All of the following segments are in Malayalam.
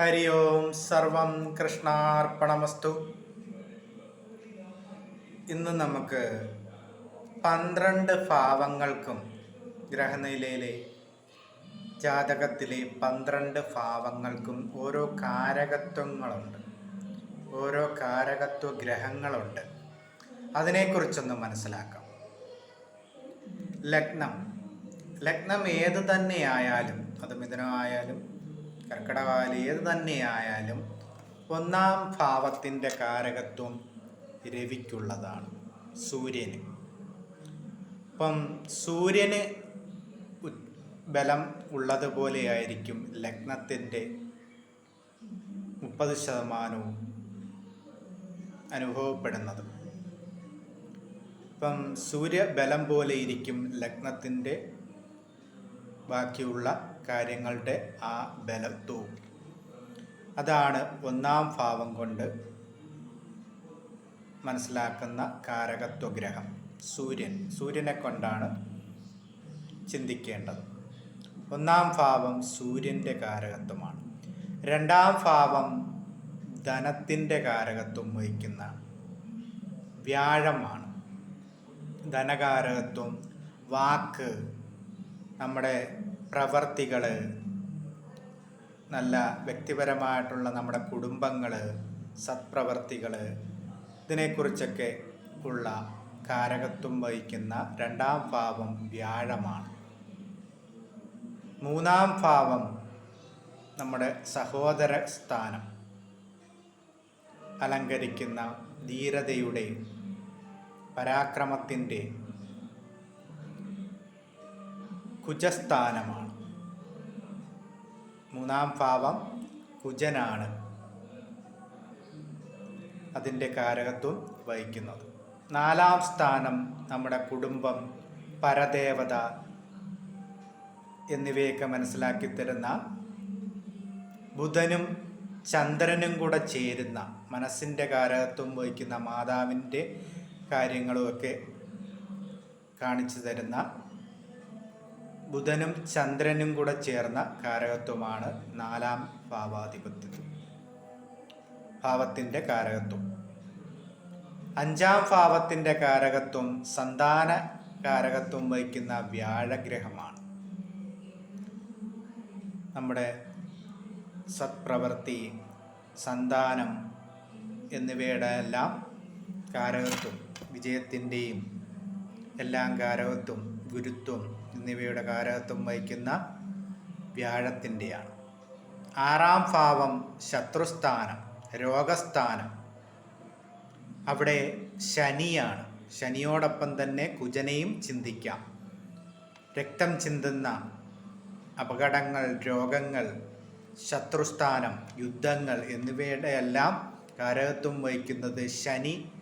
ഹരി ഓം സർവം കൃഷ്ണാർപ്പണമസ്തു ഇന്ന് നമുക്ക് പന്ത്രണ്ട് ഭാവങ്ങൾക്കും ഗ്രഹനിലയിലെ ജാതകത്തിലെ പന്ത്രണ്ട് ഭാവങ്ങൾക്കും ഓരോ കാരകത്വങ്ങളുണ്ട്. ഓരോ കാരകത്വ ഗ്രഹങ്ങളുണ്ട്. അതിനെക്കുറിച്ചൊന്ന് മനസ്സിലാക്കാം. ലഗ്നം. ലഗ്നം ഏത് തന്നെയായാലും അത് മിഥുനമായാലും കർക്കിടകമായാലും ഏത് തന്നെയായാലും ഒന്നാം ഭാവത്തിന്റെ കാരകത്വം രവിക്കുള്ളതാണ് സൂര്യന്. ഇപ്പം സൂര്യന് ബലം ഉള്ളതുപോലെയായിരിക്കും ലഗ്നത്തിന്റെ മുപ്പത് ശതമാനവും അനുഭവപ്പെടുന്നത്. ഇപ്പം സൂര്യബലം പോലെ ഇരിക്കും ലഗ്നത്തിന്റെ ബാക്കിയുള്ള കാര്യങ്ങളുടെ ആ ബലത്വവും അതാണ് ഒന്നാം ഭാവം കൊണ്ട് മനസ്സിലാക്കുന്ന കാരകത്വഗ്രഹം സൂര്യൻ. സൂര്യനെ കൊണ്ടാണ് ചിന്തിക്കേണ്ടത്. ഒന്നാം ഭാവം സൂര്യന്റെ കാരകത്വമാണ്. രണ്ടാം ഭാവം ധനത്തിന്റെ കാരകത്വം വഹിക്കുന്ന വ്യാഴമാണ്. ധനകാരകത്വം വാക്ക് നമ്മുടെ പ്രവർത്തികൾ നല്ല വ്യക്തിപരമായിട്ടുള്ള നമ്മുടെ കുടുംബങ്ങൾ സത്പ്രവർത്തികൾ ഇതിനെക്കുറിച്ചൊക്കെ ഉള്ള കാരകത്വം വഹിക്കുന്ന രണ്ടാം ഭാവം വ്യാഴമാണ്. മൂന്നാം ഭാവം നമ്മുടെ സഹോദര സ്ഥാനം. അലങ്കരിക്കുന്ന ധീരതയുടെ പരാക്രമത്തിന്റെ കുജസ്ഥാനമാണ്. മൂന്നാം ഭാവം കുജനാണ്. അതിന്റെ കാരകത്വം വഹിക്കുന്നത്. നാലാം സ്ഥാനം നമ്മുടെ കുടുംബം പരദേവത എന്നിവയൊക്കെ മനസ്സിലാക്കി തരുന്ന ബുധനും ചന്ദ്രനും കൂടെ ചേരുന്ന മനസ്സിന്റെ കാരകത്വം വഹിക്കുന്ന മാതാവിന്റെ കാര്യങ്ങളുമൊക്കെ കാണിച്ചു തരുന്ന ബുധനും ചന്ദ്രനും കൂടെ ചേർന്ന കാരകത്വമാണ് നാലാം ഭാവാധിപത്യത്വം ഭാവത്തിന്റെ കാരകത്വം. അഞ്ചാം ഭാവത്തിന്റെ കാരകത്വം സന്താന കാരകത്വം വഹിക്കുന്ന വ്യാഴഗ്രഹമാണ്. നമ്മുടെ സത്പ്രവൃത്തി സന്താനം എന്നിവയുടെ എല്ലാം കാരകത്വം വിജയത്തിന്റെയും എല്ലാം കാരകത്വം ഗുരുത്വം എന്നിവയുടെ കാരകത്വം വഹിക്കുന്ന വ്യാഴത്തിന്റെയാണ്. ആറാം ഭാവം ശത്രുസ്ഥാനം രോഗസ്ഥാനം. അവിടെ ശനിയാണ്. ശനിയോടൊപ്പം തന്നെ കുജനയും ചിന്തിക്കാം. രക്തം ചിന്തുന്ന അപകടങ്ങൾ രോഗങ്ങൾ ശത്രുസ്ഥാനം യുദ്ധങ്ങൾ എന്നിവയുടെ എല്ലാം കാരകത്വം വഹിക്കുന്നത് ശനി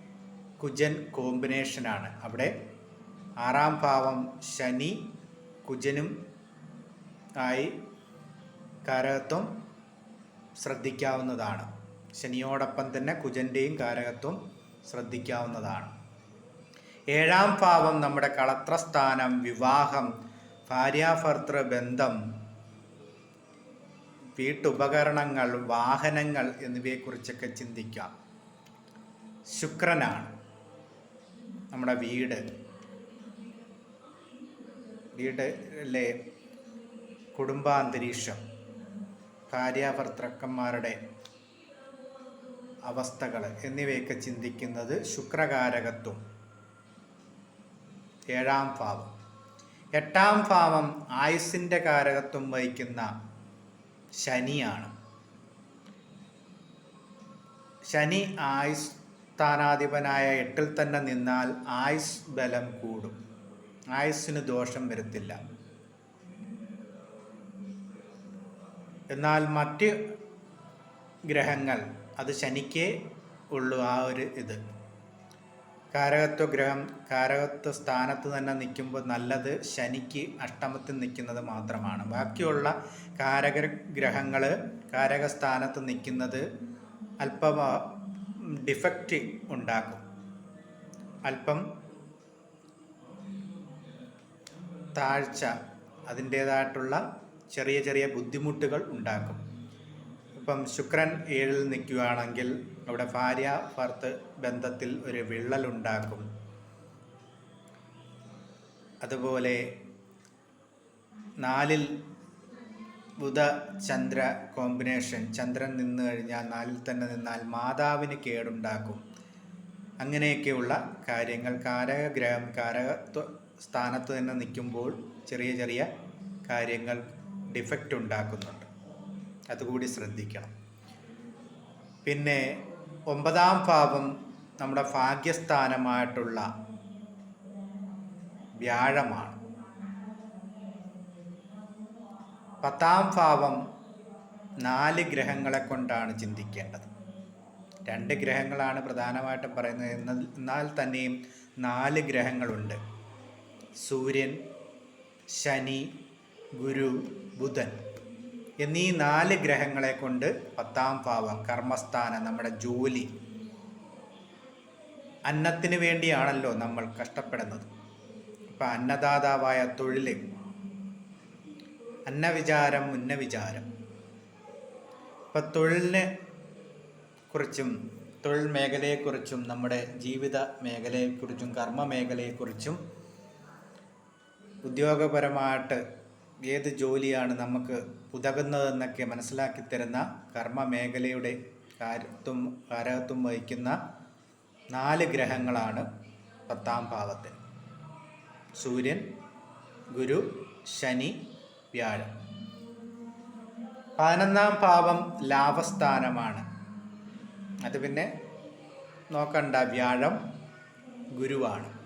കുജൻ കോമ്പിനേഷനാണ്. അവിടെ ആറാം ഭാവം ശനി കുജനും ആയി കാരകത്വം ശ്രദ്ധിക്കാവുന്നതാണ്. ശനിയോടൊപ്പം തന്നെ കുജന്റെയും കാരകത്വം ശ്രദ്ധിക്കാവുന്നതാണ്. ഏഴാം ഭാവം നമ്മുടെ കളത്രസ്ഥാനം വിവാഹം ഭാര്യാഭർത്തൃ ബന്ധം വീട്ടുപകരണങ്ങൾ വാഹനങ്ങൾ എന്നിവയെക്കുറിച്ചൊക്കെ ചിന്തിക്കാം. ശുക്രനാണ് നമ്മുടെ വീട്. വീട്ടിലെ കുടുംബാന്തരീക്ഷം ഭാര്യാഭർത്തക്കന്മാരുടെ അവസ്ഥകൾ എന്നിവയൊക്കെ ചിന്തിക്കുന്നത് ശുക്രകാരകത്വം. ഏഴാം ഭാവം. എട്ടാം ഭാവം ആയുസിന്റെ കാരകത്വം വഹിക്കുന്ന ശനിയാണ്. ശനി ആയുസ് സ്ഥാനാധിപനായ എട്ടിൽ തന്നെ നിന്നാൽ ആയുസ് ബലം കൂടും. ആയുസ്സിന് ദോഷം വരുത്തില്ല. എന്നാൽ മറ്റ് ഗ്രഹങ്ങൾ അത് ശനിക്കേ ഉള്ളൂ ആ ഒരു ഇത്. കാരകത്വ ഗ്രഹം കാരകത്വ സ്ഥാനത്ത് തന്നെ നിൽക്കുമ്പോൾ നല്ലത് ശനിക്ക് അഷ്ടമത്തിൽ നിൽക്കുന്നത് മാത്രമാണ്. ബാക്കിയുള്ള കാരക ഗ്രഹങ്ങൾ കാരക സ്ഥാനത്ത് നിൽക്കുന്നത് അല്പം ഡിഫക്റ്റ് ഉണ്ടാക്കും. അല്പം താഴ്ച അതിന്റേതായിട്ടുള്ള ചെറിയ ചെറിയ ബുദ്ധിമുട്ടുകൾ ഉണ്ടാക്കും. ഇപ്പം ശുക്രൻ ഏഴിൽ നിൽക്കുകയാണെങ്കിൽ അവിടെ ഭാര്യ ഭർത്ത് ബന്ധത്തിൽ ഒരു വിള്ളലുണ്ടാക്കും അതുപോലെ നാലിൽ ബുധ ചന്ദ്ര കോമ്പിനേഷൻ ചന്ദ്രൻ നിന്ന് കഴിഞ്ഞാൽ നാലിൽ തന്നെ നിന്നാൽ മാതാവിന് കേടുണ്ടാക്കും. അങ്ങനെയൊക്കെയുള്ള കാര്യങ്ങൾ കാരകഗ്രഹം കാരകത്വ സ്ഥാനത്ത് തന്നെ നിൽക്കുമ്പോൾ ചെറിയ ചെറിയ കാര്യങ്ങൾ ഡിഫക്റ്റ് ഉണ്ടാക്കുന്നുണ്ട്. അതുകൂടി ശ്രദ്ധിക്കണം. പിന്നെ ഒമ്പതാം ഭാവം നമ്മുടെ ഭാഗ്യസ്ഥാനമായിട്ടുള്ള വ്യാഴമാണ്. പത്താം ഭാവം നാല് ഗ്രഹങ്ങളെ കൊണ്ടാണ് ചിന്തിക്കേണ്ടത്. രണ്ട് ഗ്രഹങ്ങളാണ് പ്രധാനമായിട്ടും പറയുന്നത്. എന്നാൽ തന്നെയും നാല് ഗ്രഹങ്ങളുണ്ട്. സൂര്യൻ ശനി ഗുരു ബുധൻ എന്നീ നാല് ഗ്രഹങ്ങളെ കൊണ്ട് പത്താം ഭാവം കർമ്മസ്ഥാനം നമ്മുടെ ജോലി. അന്നത്തിന് വേണ്ടിയാണല്ലോ നമ്മൾ കഷ്ടപ്പെടുന്നത്. ഇപ്പം അന്നദാതാവായ തൊഴിൽ അന്നവിചാരം ഉന്നവിചാരം. ഇപ്പം തൊഴിലിനെ കുറിച്ചും തൊഴിൽ മേഖലയെക്കുറിച്ചും നമ്മുടെ ജീവിത മേഖലയെക്കുറിച്ചും കർമ്മ മേഖലയെക്കുറിച്ചും ഉദ്യോഗപരമായിട്ട് ഏത് ജോലിയാണ് നമുക്ക് ഉതകുന്നതെന്നൊക്കെ മനസ്സിലാക്കി തരുന്ന കർമ്മ മേഖലയുടെ കാര്യത്തും കാരകത്വം വഹിക്കുന്ന നാല് ഗ്രഹങ്ങളാണ് പത്താം ഭാവത്തിൽ. സൂര്യൻ ഗുരു ശനി വ്യാഴം. പതിനൊന്നാം ഭാവം ലാഭസ്ഥാനമാണ്. അത് പിന്നെ നോക്കണ്ട വ്യാഴം ഗുരുവാണ്.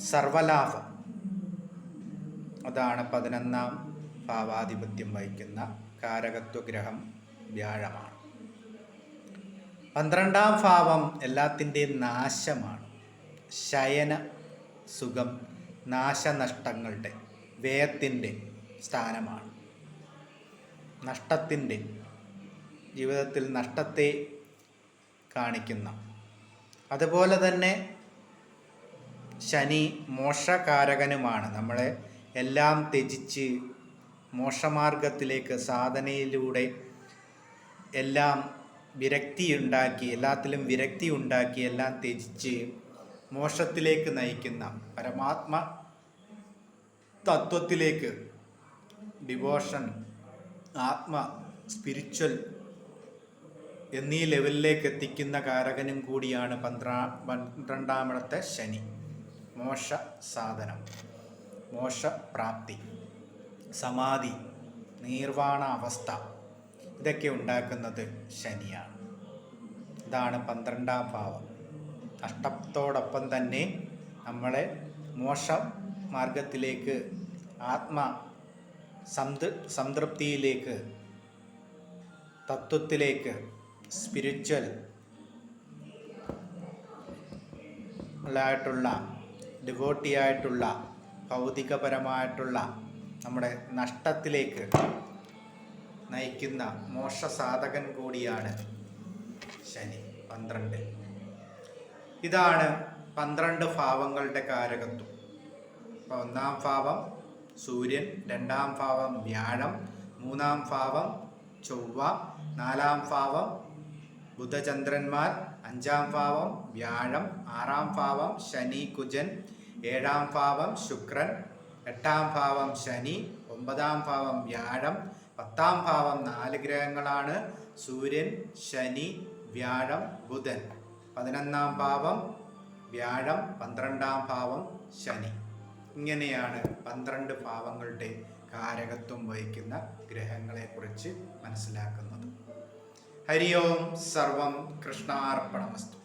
സർവലാഭം. അതാണ് പതിനൊന്നാം ഭാവാധിപത്യം വഹിക്കുന്ന കാരകത്വഗ്രഹം വ്യാഴമാണ്. പന്ത്രണ്ടാം ഭാവം എല്ലാത്തിന്റെയും നാശമാണ്. ശയന സുഖം നാശനഷ്ടങ്ങളുടെ വ്യയത്തിന്റെ സ്ഥാനമാണ്. നഷ്ടത്തിന്റെ ജീവിതത്തിൽ നഷ്ടത്തെ കാണിക്കുന്ന. അതുപോലെ തന്നെ ശനി മോശകാരകനുമാണ് നമ്മളെ എല്ലാം ത്യജിച്ച് മോശമാർഗത്തിലേക്ക് സാധനയിലൂടെ എല്ലാം വിരക്തി ഉണ്ടാക്കി എല്ലാത്തിലും വിരക്തി ഉണ്ടാക്കി എല്ലാം ത്യജിച്ച് മോശത്തിലേക്ക് നയിക്കുന്ന പരമാത്മ തത്വത്തിലേക്ക് ഡിവോഷൻ ആത്മ സ്പിരിച്വൽ എന്നീ ലെവലിലേക്ക് എത്തിക്കുന്ന കാരകനും കൂടിയാണ് പന്ത്രാ പന്ത്രണ്ടാമത്തെ ശനി. മോശ സാധനം മോശപ്രാപ്തി സമാധി നിർവാണ അവസ്ഥ ഇതൊക്കെ ഉണ്ടാക്കുന്നത് ശനിയാണ്. ഇതാണ് പന്ത്രണ്ടാം ഭാവം. നഷ്ടത്തോടൊപ്പം തന്നെ നമ്മളെ മോശ മാർഗത്തിലേക്ക് ആത്മ സംതൃ സംതൃപ്തിയിലേക്ക് തത്വത്തിലേക്ക് സ്പിരിച്വൽ ആയിട്ടുള്ള ഡിവോട്ടി ആയിട്ടുള്ള ഭൗതികപരമായിട്ടുള്ള നമ്മുടെ നഷ്ടത്തിലേക്ക് നയിക്കുന്ന മോശസാധകൻ കൂടിയാണ് ശനി പന്ത്രണ്ട്. ഇതാണ് പന്ത്രണ്ട് ഭാവങ്ങളുടെ കാരകത്വം. അപ്പോൾ ഒന്നാം ഭാവം സൂര്യൻ രണ്ടാം ഭാവം വ്യാഴം മൂന്നാം ഭാവം ചൊവ്വ നാലാം ഭാവം ബുധചന്ദ്രന്മാർ അഞ്ചാം ഭാവം വ്യാഴം ആറാം ഭാവം ശനി കുജൻ ഏഴാം ഭാവം ശുക്രൻ എട്ടാം ഭാവം ശനി ഒമ്പതാം ഭാവം വ്യാഴം പത്താം ഭാവം നാല് ഗ്രഹങ്ങളാണ് സൂര്യൻ ശനി വ്യാഴം ബുധൻ. പതിനൊന്നാം ഭാവം വ്യാഴം പന്ത്രണ്ടാം ഭാവം ശനി. ഇങ്ങനെയാണ് പന്ത്രണ്ട് ഭാവങ്ങളുടെ കാരകത്വം വഹിക്കുന്ന ഗ്രഹങ്ങളെക്കുറിച്ച് മനസ്സിലാക്കുന്നത്. ഹരി ഓം സർവം കൃഷ്ണാർപ്പണമസ്തു.